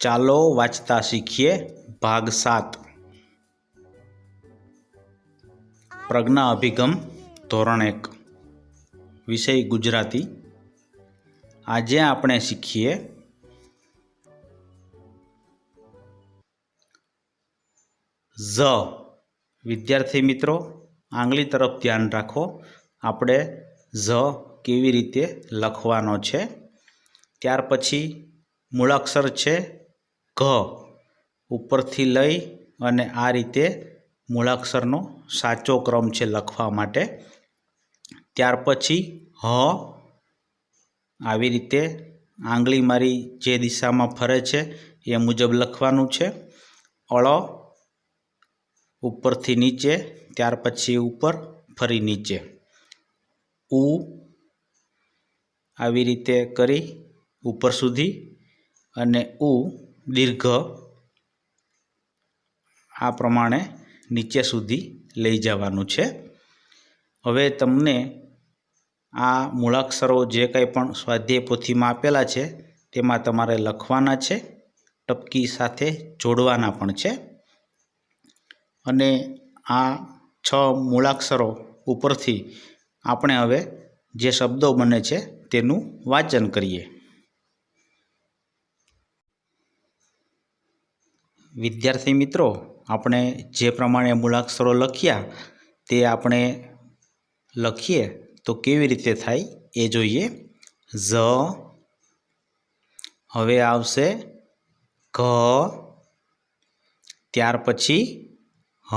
ચાલો વાંચતા શીખીએ ભાગ સાત. પ્રજ્ઞા અભિગમ ધોરણ એક. વિષય ગુજરાતી. આજે આપણે શીખીએ ઝ. વિદ્યાર્થી મિત્રો, આંગળી તરફ ધ્યાન રાખો. આપણે ઝ કેવી રીતે લખવાનો છે? ત્યાર પછી મૂળાક્ષર છે ઘ ઉપરથી લઈ અને આ રીતે મૂળાક્ષરનો સાચો ક્રમ છે લખવા માટે. ત્યાર પછી હ આવી રીતે આંગળી મારી જે દિશામાં ફરે છે એ મુજબ લખવાનું છે. અળ ઉપરથી નીચે, ત્યાર પછી ઉપર, ફરી નીચે. ઉ આવી રીતે કરી ઉપર સુધી અને ઉ દીર્ઘ આ પ્રમાણે નીચે સુધી લઈ જવાનું છે. હવે તમને આ મૂળાક્ષરો જે કંઈ પણ સ્વાધ્યાય પોથીમાં આપેલા છે, તેમાં તમારે લખવાના છે, ટપકી સાથે જોડવાના પણ છે. અને આ છ મૂળાક્ષરો ઉપરથી આપણે હવે જે શબ્દો બને છે તેનું વાંચન કરીએ. વિદ્યાર્થી મિત્રો, આપણે જે પ્રમાણે મૂળાક્ષરો લખ્યા, તે આપણે લખીએ તો કેવી રીતે થાય એ જોઈએ. ઝ, હવે આવશે ઘ, ત્યાર પછી હ,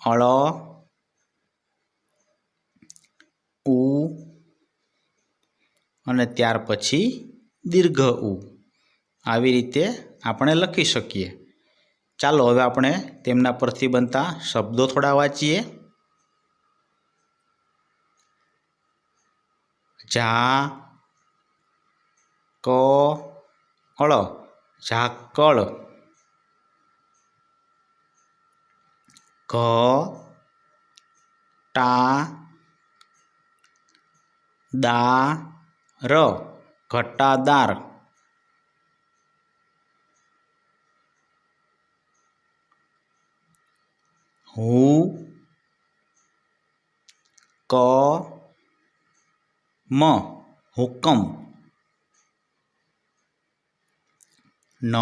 અળ, ઉ, અને ત્યાર પછી દીર્ઘ ઉ. આવી રીતે આપણે લખી શકીએ. ચાલો હવે આપણે તેમના પરથી બનતા શબ્દો થોડા વાંચીએ. ઝા, ક અળ ઝાકળ ઘ, ટા. દા, ર. ઘટાદાર. હું ક મ હુકમ ન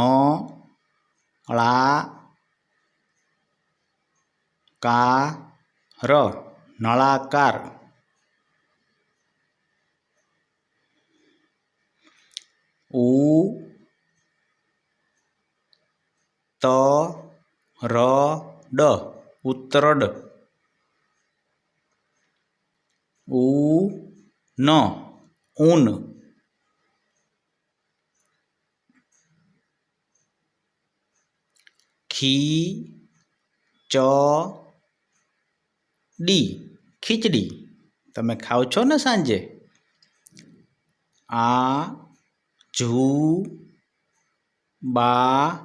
ળા કા ર નળાકાર ઉ ત ર ડ ઉત્તરડ. ઉ, ન ઊન ખી, ચ, ડી. ખીચડી. તમે ખાઓ છો ને સાંજે? આ જુ બા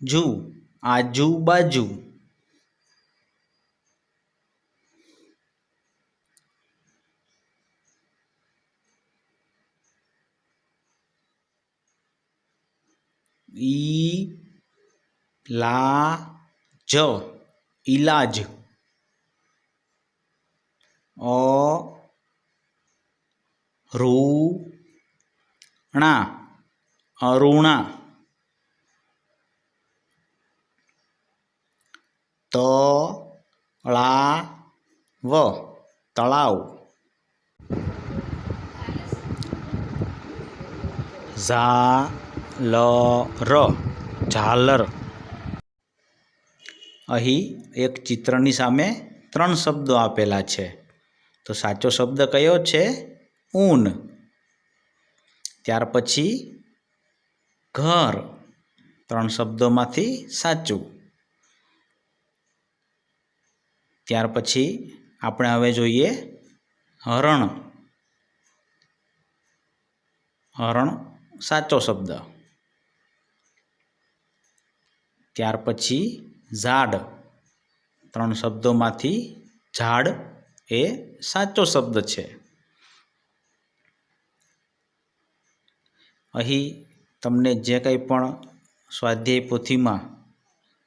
જુ આજુબાજુ. ઈ લા જ ઈલાજ. અ. રૂ ણા. અરુણા. તળાવ. ઝા લ ર ઝાલર. અહીં એક ચિત્રની સામે ત્રણ શબ્દો આપેલા છે. તો સાચો શબ્દ કયો છે? ઊન. ત્યાર પછી ઘર. ત્રણ શબ્દોમાંથી સાચું. ત્યાર પછી આપણે હવે જોઈએ હરણ. હરણ સાચો શબ્દ. ત્યાર પછી ઝાડ. ત્રણ શબ્દોમાંથી ઝાડ એ સાચો શબ્દ છે. અહીં તમને જે કંઈ પણ સ્વાધ્યાય પોથીમાં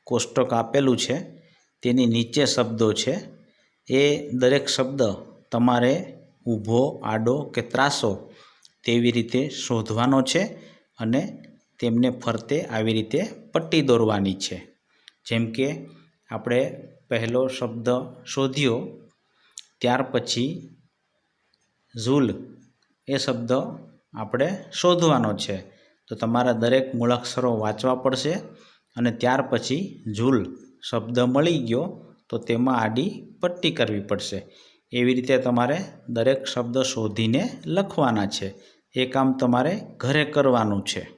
કોષ્ટક આપેલું છે તેની નીચે શબ્દો છે. એ દરેક શબ્દ તમારે ઊભો, આડો કે ત્રાસો તેવી રીતે શોધવાનો છે અને તેમને ફરતે આવી રીતે પટ્ટી દોરવાની છે. જેમ કે આપણે પહેલો શબ્દ શોધ્યો, ત્યાર પછી ઝૂલ. એ શબ્દ આપણે શોધવાનો છે. તો તમારે દરેક મૂળાક્ષરો વાંચવા પડશે અને ત્યાર પછી ઝૂલ. શબ્દ મળી ગયો, તો તેમાં આડી પટ્ટી કરવી પડશે. એવી રીતે તમારે દરેક શબ્દ શોધીને લખવાના છે. એ કામ તમારે ઘરે કરવાનું છે.